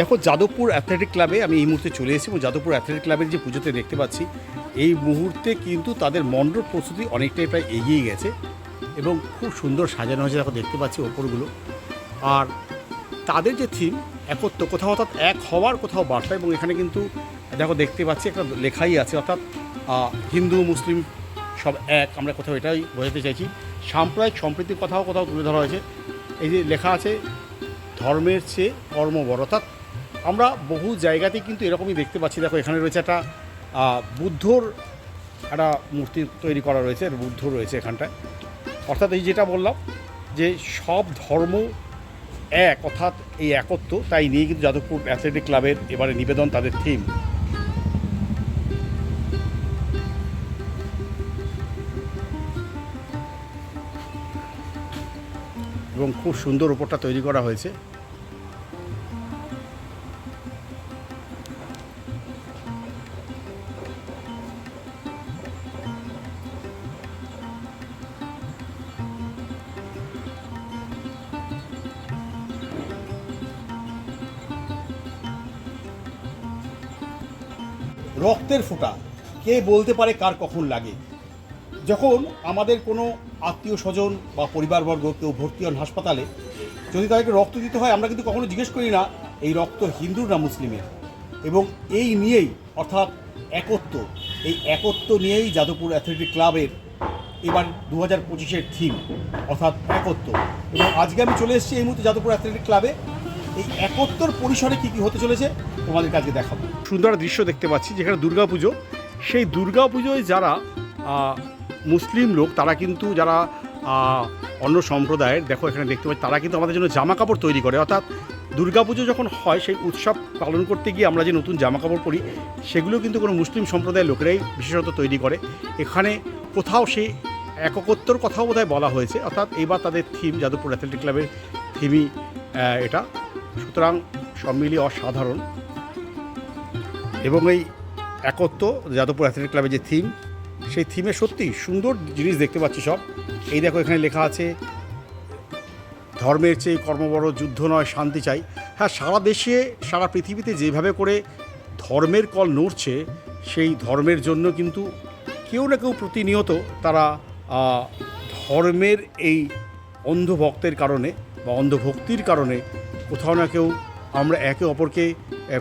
দেখো, যাদবপুর অ্যাথলেটিক ক্লাবে আমি এই মুহূর্তে চলে এসেছি এবং যাদবপুর অ্যাথলেটিক ক্লাবের যে পুজোতে দেখতে পাচ্ছি, এই মুহূর্তে কিন্তু তাদের মণ্ডপ প্রস্তুতি অনেকটাই প্রায় এগিয়ে গেছে এবং খুব সুন্দর সাজানো হয়েছে। দেখো, দেখতে পাচ্ছি ওপরগুলো। আর তাদের যে থিম একত্র কোথাও অর্থাৎ এক হওয়ার কোথাও বার্তা এবং এখানে কিন্তু দেখো দেখতে পাচ্ছি একটা লেখাই আছে, অর্থাৎ হিন্দু, মুসলিম সব এক, আমরা কোথাও এটাই বোঝাতে চাইছি। সাম্প্রদায়িক সম্প্রীতির কথাও কোথাও তুলে ধরা হয়েছে। এই যে লেখা আছে, ধর্মের চেয়ে কর্ম বড় অর্থাৎ আমরা বহু জায়গাতেই কিন্তু এরকমই দেখতে পাচ্ছি। দেখো, এখানে রয়েছে একটা বুদ্ধর একটা মূর্তি তৈরি করা রয়েছে, বুদ্ধ রয়েছে এখানটায়। অর্থাৎ এই যেটা বললাম, যে সব ধর্ম এক, অর্থাৎ এই একত্ব তাই নিয়ে কিন্তু যাদবপুর অ্যাথলেটিক ক্লাবের এবারে নিবেদন তাদের থিম এবং খুব সুন্দর উপরটা তৈরি করা হয়েছে। রক্তের ফোঁটা, কে বলতে পারে কার কখন লাগে। যখন আমাদের কোনো আত্মীয় স্বজন বা পরিবারবর্গ কেউ ভর্তি হন হাসপাতালে, যদি তাদেরকে রক্ত দিতে হয়, আমরা কিন্তু কখনো জিজ্ঞেস করি না, এই রক্ত হিন্দুর না মুসলিমের? এবং এই নিয়েই, অর্থাৎ একত্ব, এই একত্ব নিয়েই যাদবপুর অ্যাথলেটিক ক্লাবের এবার দু হাজার পঁচিশের থিম, অর্থাৎ একত্ব। এবং আজকে আমি চলে এসেছি এই মুহূর্তে যাদবপুর অ্যাথলেটিক ক্লাবে। এই একত্তর পরিসরে কী কী হতে চলেছে তোমাদের কাছে দেখাবো। সুন্দর দৃশ্য দেখতে পাচ্ছি, যেখানে দুর্গাপুজো। সেই দুর্গাপুজোয় যারা মুসলিম লোক, তারা কিন্তু যারা অন্য সম্প্রদায়ের, দেখো এখানে দেখতে পাচ্ছি, তারা কিন্তু আমাদের জন্য জামা কাপড় তৈরি করে। অর্থাৎ দুর্গাপুজো যখন হয়, সেই উৎসব পালন করতে গিয়ে আমরা যে নতুন জামা কাপড় পরি, সেগুলো কিন্তু কোনো মুসলিম সম্প্রদায়ের লোকেরাই বিশেষত তৈরি করে। এখানে কোথাও সেই এককত্বর কথাও বোধহয় বলা হয়েছে। অর্থাৎ এইবার তাদের থিম যাদবপুর অ্যাথলেটিক ক্লাবের থিমই এটা। সুতরাং সব মিলিয়ে অসাধারণ। এবং এই একত্ব যাদবপুর অ্যাথলেটিক ক্লাবের যে থিম, সেই থিমে সত্যি সুন্দর জিনিস দেখতে পাচ্ছি সব। এই দেখো এখানে লেখা আছে, ধর্মের চেয়ে কর্মবড় যুদ্ধ নয়, শান্তি চাই। হ্যাঁ সারা দেশে, সারা পৃথিবীতে যেভাবে করে ধর্মের কল নড়ছে, সেই ধর্মের জন্য কিন্তু কেউ না কেউ প্রতিনিয়ত তারা ধর্মের এই অন্ধভক্তের কারণে বা অন্ধভক্তির কারণে কোথাও না কেউ আমরা একে অপরকে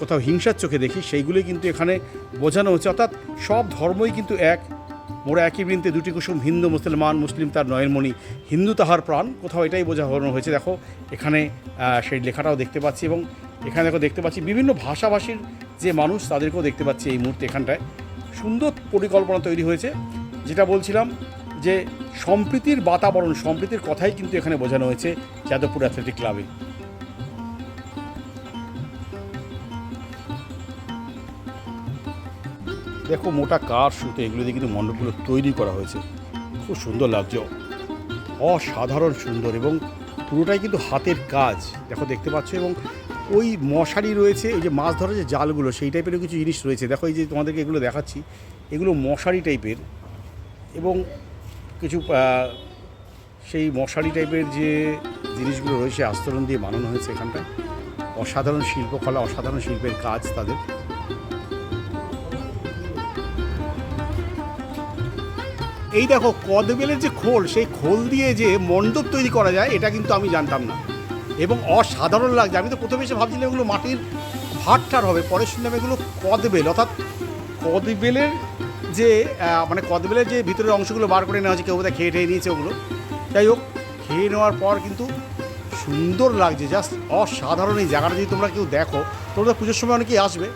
কোথাও হিংসার চোখে দেখি, সেইগুলি কিন্তু এখানে বোঝানো হচ্ছে। অর্থাৎ সব ধর্মই কিন্তু এক। মোরা একই বৃন্তে দুটি কুসুম, হিন্দু, মুসলমান, মুসলিম, তার নয়নমণি। হিন্দু তাহার প্রাণ, কোথাও এটাই বোঝানো হয়েছে। দেখো, এখানে সেই লেখাটাও দেখতে পাচ্ছি এবং এখানে দেখো দেখতে পাচ্ছি বিভিন্ন ভাষাভাষীর যে মানুষ, তাদেরকেও দেখতে পাচ্ছি এই মুহূর্তে এখানটায়। সুন্দর পরিকল্পনা তৈরি হয়েছে। যেটা বলছিলাম যে সম্প্রীতির বাতাবরণ, সম্প্রীতির কথাই কিন্তু এখানে বোঝানো হয়েছে যাদবপুর অ্যাথলেটিক ক্লাবে। দেখো মোটা কার সুতো, এগুলো দিয়ে কিন্তু মণ্ডপগুলো তৈরি করা হয়েছে। খুব সুন্দর লাগছে। অসাধারণ সুন্দর এবং পুরোটাই কিন্তু হাতের কাজ। দেখো, দেখতে পাচ্ছ? এবং ওই মশারি রয়েছে, এই যে মাছ ধরার যে জালগুলো, সেই টাইপেরও কিছু জিনিস রয়েছে। দেখো, এই যে তোমাদেরকে এগুলো দেখাচ্ছি, এগুলো মশারি টাইপের এবং কিছু সেই মশারি টাইপের যে জিনিসগুলো রয়েছে, আস্তরণ দিয়ে বানানো হয়েছে এখানটায়। অসাধারণ শিল্পকলা, অসাধারণ শিল্পের কাজ তাদের। এই দেখো, কদবেলের যে খোল, সেই খোল দিয়ে যে মণ্ডপ তৈরি করা যায়, এটা কিন্তু আমি জানতাম না। এবং অসাধারণ লাগছে। আমি তো প্রথমে এসে ভাবছিলাম এগুলো মাটির ভাটটার হবে, পরে শুনলাম এগুলো কদবেল। অর্থাৎ কদবেলের যে মানে কদবেলের যে ভিতরের অংশগুলো বার করে নেওয়া হচ্ছে কেউ বোধহয় খেয়ে টেয়ে নিয়েছে ওগুলো। যাই হোক, খেয়ে নেওয়ার পর কিন্তু সুন্দর লাগছে, জাস্ট অসাধারণ এই জায়গাটা যদি তোমরা কেউ দেখো, তোমরা পুজোর সময় অনেকেই আসবে।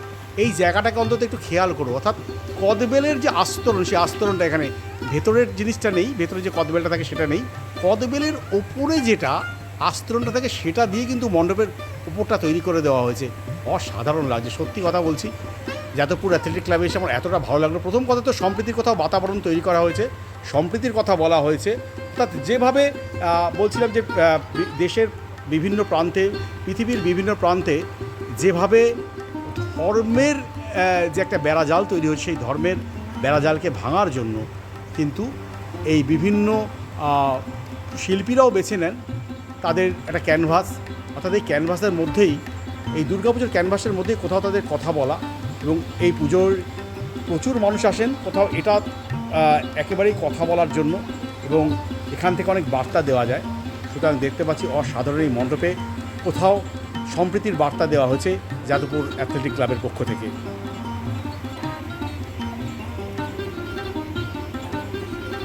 এই জায়গাটাকে অন্তত একটু খেয়াল করো। অর্থাৎ কদবেলের যে আস্তরণ, সেই আস্তরণটা এখানে ভেতরের জিনিসটা নেই, ভেতরে যে কদবেলটা থাকে সেটা নেই। কদবেলের ওপরে যেটা আস্তরণটা থাকে সেটা দিয়ে কিন্তু মণ্ডপের উপরটা তৈরি করে দেওয়া হয়েছে। অসাধারণ লাগছে, সত্যি কথা বলছি। যাদবপুর অ্যাথলেটিক ক্লাবে এসে আমার এতটা ভালো লাগল। প্রথম কথা তো সম্প্রীতির কথাও বাতাবরণ তৈরি করা হয়েছে, সম্প্রীতির কথা বলা হয়েছে। অর্থাৎ যেভাবে বলছিলাম যে দেশের বিভিন্ন প্রান্তে, পৃথিবীর বিভিন্ন প্রান্তে যেভাবে ধর্মের যে একটা বেড়াজাল তৈরি হচ্ছে, সেই ধর্মের বেড়াজালকে ভাঙার জন্য কিন্তু এই বিভিন্ন শিল্পীরাও বেছে নেন তাদের একটা ক্যানভাস। অর্থাৎ এই ক্যানভাসের মধ্যেই, এই দুর্গাপুজোর ক্যানভাসের মধ্যেই কোথাও তাদের কথা বলা এবং এই পুজোর প্রচুর মানুষ আসেন, কোথাও এটা একেবারেই কথা বলার জন্য এবং এখান থেকে অনেক বার্তা দেওয়া যায়। সুতরাং দেখতে পাচ্ছি অসাধারণ এই মণ্ডপে। কোথাও সম্প্রীতির বার্তা দেওয়া হয়েছে যাদবপুর অ্যাথলেটিক ক্লাবের পক্ষ থেকে।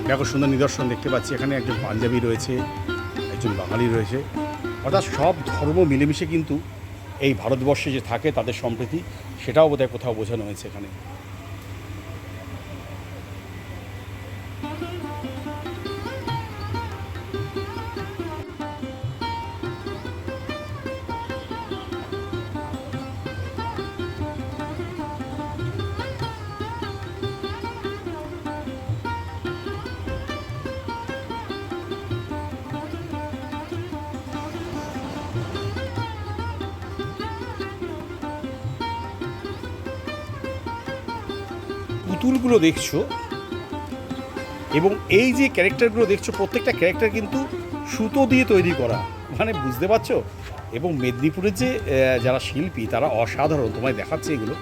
দেখো, সুন্দর নিদর্শন দেখতে পাচ্ছি। এখানে একজন পাঞ্জাবি রয়েছে, একজন বাঙালি রয়েছে। অর্থাৎ সব ধর্ম মিলেমিশে কিন্তু এই ভারতবর্ষে যে থাকে তাদের সম্প্রীতি, সেটাও বোধহয় কোথাও বোঝানো হয়েছে এখানে। পুতুলগুলো দেখছ, এবং এই যে ক্যারেক্টারগুলো দেখছ, প্রত্যেকটা ক্যারেক্টার কিন্তু সুতো দিয়ে তৈরি করা। মানে বুঝতে পারছ? এবং মেদিনীপুরের যে যারা শিল্পী, তারা অসাধারণ। তোমায় দেখাচ্ছে এগুলো।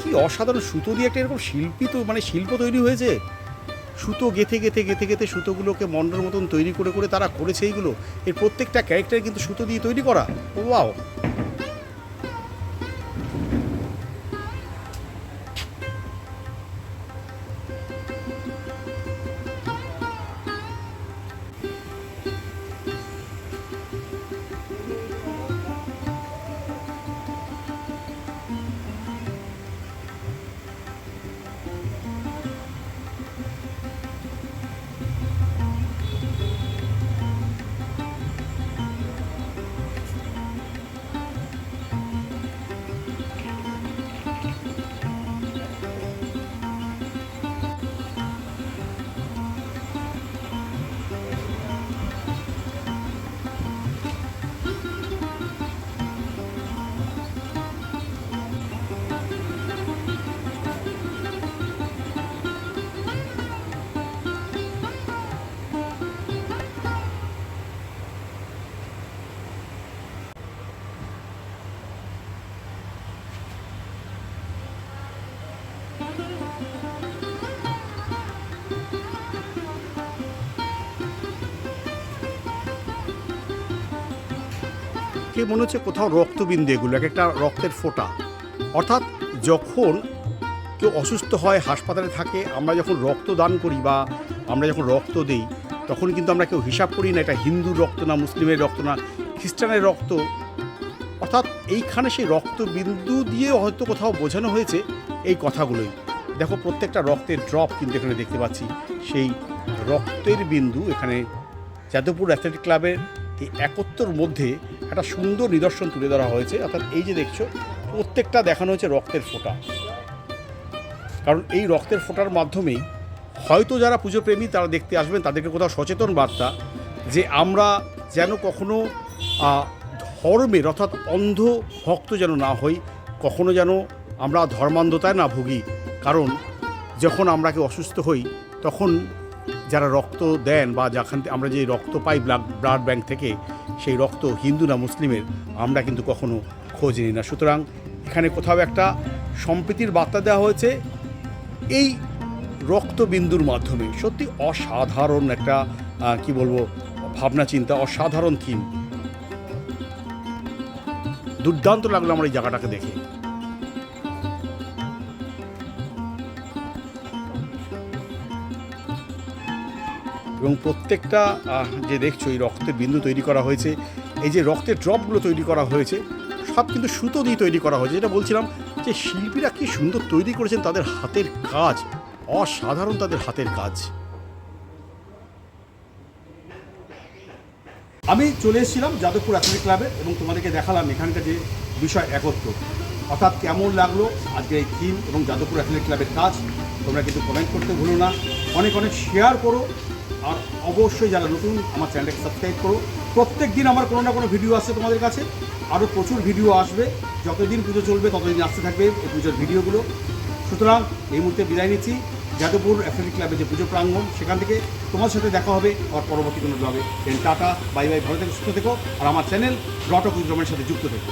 কি অসাধারণ সুতো দিয়ে একটা এরকম শিল্পী তো মানে শিল্প তৈরি হয়েছে। সুতো গেথে গেথে গেথে গেথে সুতোগুলোকে মন্ডর মতন তৈরি করে করে তারা করেছে এইগুলো এর প্রত্যেকটা ক্যারেক্টার কিন্তু সুতো দিয়ে তৈরি করা। ও বাও মনে হচ্ছে কোথাও রক্তবিন্দু এগুলো, এক একটা রক্তের ফোঁটা। অর্থাৎ যখন কেউ অসুস্থ হয়, হাসপাতালে থাকে, আমরা যখন রক্ত দান করি বা আমরা যখন রক্ত দিই, তখন কিন্তু আমরা কেউ হিসাব করি না, এটা হিন্দুর রক্ত না, মুসলিমের রক্ত না, খ্রিস্টানের রক্ত। অর্থাৎ এইখানে সেই রক্তবিন্দু দিয়ে হয়তো কোথাও বোঝানো হয়েছে এই কথাগুলোই। দেখো, প্রত্যেকটা রক্তের ড্রপ কিন্তু এখানে দেখতে পাচ্ছি। সেই রক্তের বিন্দু এখানে যাদবপুর অ্যাথলেটিক ক্লাবের এই একত্তর মধ্যে একটা সুন্দর নিদর্শন তুলে ধরা হয়েছে। অর্থাৎ এই যে দেখছ, প্রত্যেকটা দেখানো হয়েছে রক্তের ফোঁটা। কারণ এই রক্তের ফোঁটার মাধ্যমেই হয়তো যারা পুজো প্রেমী তারা দেখতে আসবেন, তাদেরকে কোথাও সচেতন বার্তা যে আমরা যেন কখনো ধর্মের অর্থাৎ অন্ধ ভক্ত যেন না হই, কখনো যেন আমরা ধর্মান্ধতায় না ভুগি। কারণ যখন আমরা কেউ অসুস্থ হই, তখন যারা রক্ত দেন বা যেখান আমরা যে রক্ত পাই ব্লাড ব্লাড ব্যাংক থেকে, সেই রক্ত হিন্দু না মুসলিমের, আমরা কিন্তু কখনো খোঁজ নিই না। সুতরাং এখানে কোথাও একটা সম্প্রীতির বার্তা দেওয়া হয়েছে, এই রক্তবিন্দুর মাধ্যমে। সত্যি অসাধারণ একটা কি বলব, ভাবনা চিন্তা, অসাধারণ থিম। দুর্দান্ত লাগল আমার এই জায়গাটাকে দেখে। এবং প্রত্যেকটা যে দেখছ এই রক্তের বিন্দু তৈরি করা হয়েছে, এই যে রক্তের ড্রপগুলো তৈরি করা হয়েছে, সব কিন্তু সুতো দিয়ে তৈরি করা হয়েছে। যেটা বলছিলাম যে শিল্পীরা কি সুন্দর তৈরি করেছেন তাদের হাতের কাজ, অসাধারণ তাদের হাতের কাজ। আমি চলে এসেছিলাম যাদবপুর অ্যাথলেটিক ক্লাবে এবং তোমাদেরকে দেখালাম এখানকার যে বিষয় একত্র। অর্থাৎ কেমন লাগল আজকে এই থিম এবং যাদবপুর অ্যাথলেটিক ক্লাবের কাজ? তোমরা কিন্তু কমেন্ট করতে ভুলো না। অনেক অনেক শেয়ার করো। আর অবশ্যই যারা নতুন আমার চ্যানেলটাকে সাবস্ক্রাইব করো। প্রত্যেক দিন আমার কোনো না কোনো ভিডিও আসছে তোমাদের কাছে। আরও প্রচুর ভিডিও আসবে। যতদিন পুজো চলবে, ততদিন আসতে থাকবে এই পুজোর ভিডিওগুলো সুতরাং এই মুহূর্তে বিদায় নিচ্ছি। যাদবপুর অ্যাথলেটিক ক্লাবে যে পুজো প্রাঙ্গণ, সেখান থেকে তোমার সাথে দেখা হবে আর পরবর্তী কোনো ব্লগে টাটা বাই বাই ভালো থেকে, সুস্থ থেকো। আর আমার চ্যানেল রটক উইথ রমের সাথে যুক্ত থেকো।